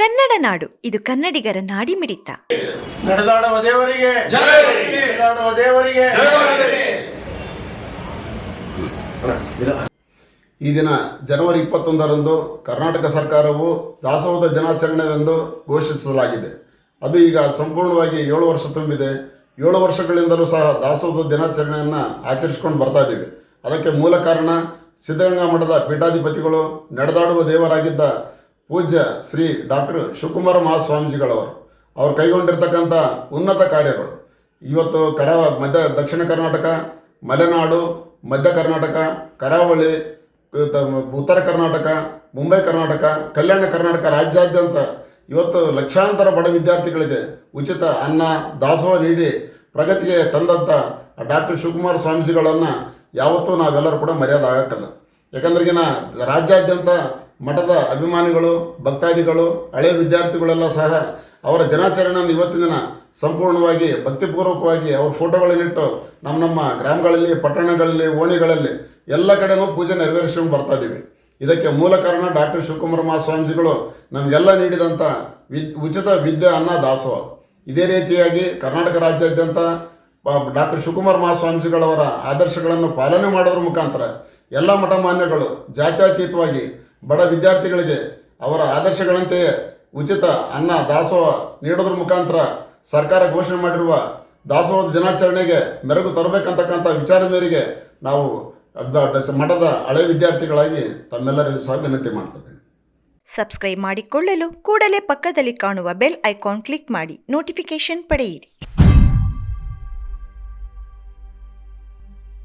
ಕನ್ನಡ ನಾಡು. ಇದು ಕನ್ನಡಿಗರ ನಾಡಿಮಿಡಿತ. ನಡೆದಾಡುವ ದೇವರಿಗೆ. ನಡೆದಾಡುವ ದೇವರಿಗೆ. ಈ ದಿನ ಜನವರಿ ಇಪ್ಪತ್ತೊಂದರಂದು ಕರ್ನಾಟಕ ಸರ್ಕಾರವು ದಾಸೋಹದ ದಿನಾಚರಣೆವೆಂದು ಘೋಷಿಸಲಾಗಿದೆ. ಅದು ಈಗ ಸಂಪೂರ್ಣವಾಗಿ ಏಳು ವರ್ಷ ತುಂಬಿದೆ. ಏಳು ವರ್ಷಗಳಿಂದಲೂ ಸಹ ದಾಸೋಹದ ದಿನಾಚರಣೆಯನ್ನು ಆಚರಿಸಿಕೊಂಡು ಬರ್ತಾ ಇದ್ದೀವಿ. ಅದಕ್ಕೆ ಮೂಲ ಕಾರಣ ಸಿದ್ಧಗಂಗಾ ಮಠದ ಪೀಠಾಧಿಪತಿಗಳು ನಡೆದಾಡುವ ದೇವರಾಗಿದ್ದ ಪೂಜ್ಯ ಶ್ರೀ ಡಾಕ್ಟರ್ ಶಿವಕುಮಾರ ಮಹಾಸ್ವಾಮೀಜಿಗಳವರು, ಅವರು ಕೈಗೊಂಡಿರ್ತಕ್ಕಂಥ ಉನ್ನತ ಕಾರ್ಯಗಳು. ಇವತ್ತು ಕರಾವ ಮಧ್ಯ ದಕ್ಷಿಣ ಕರ್ನಾಟಕ, ಮಲೆನಾಡು, ಮಧ್ಯ ಕರ್ನಾಟಕ, ಕರಾವಳಿ ಉತ್ತರ ಕರ್ನಾಟಕ, ಮುಂಬೈ ಕರ್ನಾಟಕ, ಕಲ್ಯಾಣ ಕರ್ನಾಟಕ ರಾಜ್ಯಾದ್ಯಂತ ಇವತ್ತು ಲಕ್ಷಾಂತರ ಬಡ ವಿದ್ಯಾರ್ಥಿಗಳಿಗೆ ಉಚಿತ ಅನ್ನ, ದಾಸೋಹ ನೀಡಿ ಪ್ರಗತಿಗೆ ತಂದಂಥ ಡಾಕ್ಟರ್ ಶಿವಕುಮಾರ ಸ್ವಾಮೀಜಿಗಳನ್ನು ಯಾವತ್ತೂ ನಾವೆಲ್ಲರೂ ಕೂಡ ಮರ್ಯಾದೆ ಆಗಕ್ಕಲ್ಲ ಯಾಕಂದ್ರಿಗಿನ ರಾಜ್ಯಾದ್ಯಂತ ಮಠದ ಅಭಿಮಾನಿಗಳು, ಭಕ್ತಾದಿಗಳು ಹಳೆಯ ವಿದ್ಯಾರ್ಥಿಗಳೆಲ್ಲ ಸಹ ಅವರ ದಿನಾಚರಣೆಯನ್ನು ಇವತ್ತಿನ ದಿನ ಸಂಪೂರ್ಣವಾಗಿ, ಭಕ್ತಿಪೂರ್ವಕವಾಗಿ ಅವ್ರ ಫೋಟೋಗಳನ್ನಿಟ್ಟು ನಮ್ಮ ನಮ್ಮ ಗ್ರಾಮಗಳಲ್ಲಿ, ಪಟ್ಟಣಗಳಲ್ಲಿ, ಓಣಿಗಳಲ್ಲಿ ಎಲ್ಲ ಕಡೆನೂ ಪೂಜೆ ನೆರವೇರಿಸ್ಕೊಂಡು ಬರ್ತಾ ಇದ್ದೀವಿ. ಇದಕ್ಕೆ ಮೂಲ ಕಾರಣ ಡಾಕ್ಟರ್ ಶಿವಕುಮಾರ ಮಹಾಸ್ವಾಮೀಜಿಗಳು ನಮಗೆಲ್ಲ ನೀಡಿದಂಥ ವಿದ್, ಉಚಿತ ವಿದ್ಯೆ ಅನ್ನ ದಾಸೋಹ. ಇದೇ ರೀತಿಯಾಗಿ ಕರ್ನಾಟಕ ರಾಜ್ಯಾದ್ಯಂತ ಡಾಕ್ಟರ್ ಶಿವಕುಮಾರ ಮಹಾಸ್ವಾಮೀಜಿಗಳವರ ಆದರ್ಶಗಳನ್ನು ಪಾಲನೆ ಮಾಡೋದ್ರ ಮುಖಾಂತರ ಎಲ್ಲ ಮಠ ಮಾನ್ಯಗಳು ಜಾತ್ಯತೀತವಾಗಿ ಬಡ ವಿದ್ಯಾರ್ಥಿಗಳಿಗೆ ಅವರ ಆದರ್ಶಗಳಂತೆಯೇ ಉಚಿತ ಅನ್ನ, ದಾಸೋಹ ನೀಡೋದ್ರ ಮುಖಾಂತರ ಸರ್ಕಾರ ಘೋಷಣೆ ಮಾಡಿರುವ ದಾಸೋಹದ ದಿನಾಚರಣೆಗೆ ಮೆರುಗು ತರಬೇಕಂತಕ್ಕಂಥ ವಿಚಾರದ ಮೇರೆಗೆ ನಾವು ಮಠದ ಹಳೆ ವಿದ್ಯಾರ್ಥಿಗಳಾಗಿ ತಮ್ಮೆಲ್ಲರಿಗೂ ಸಹ ವಿನಂತಿ ಸಬ್ಸ್ಕ್ರೈಬ್ ಮಾಡಿಕೊಳ್ಳಲು ಕೂಡಲೇ ಪಕ್ಕದಲ್ಲಿ ಕಾಣುವ ಬೆಲ್ ಐಕಾನ್ ಕ್ಲಿಕ್ ಮಾಡಿ ನೋಟಿಫಿಕೇಶನ್ ಪಡೆಯಿರಿ.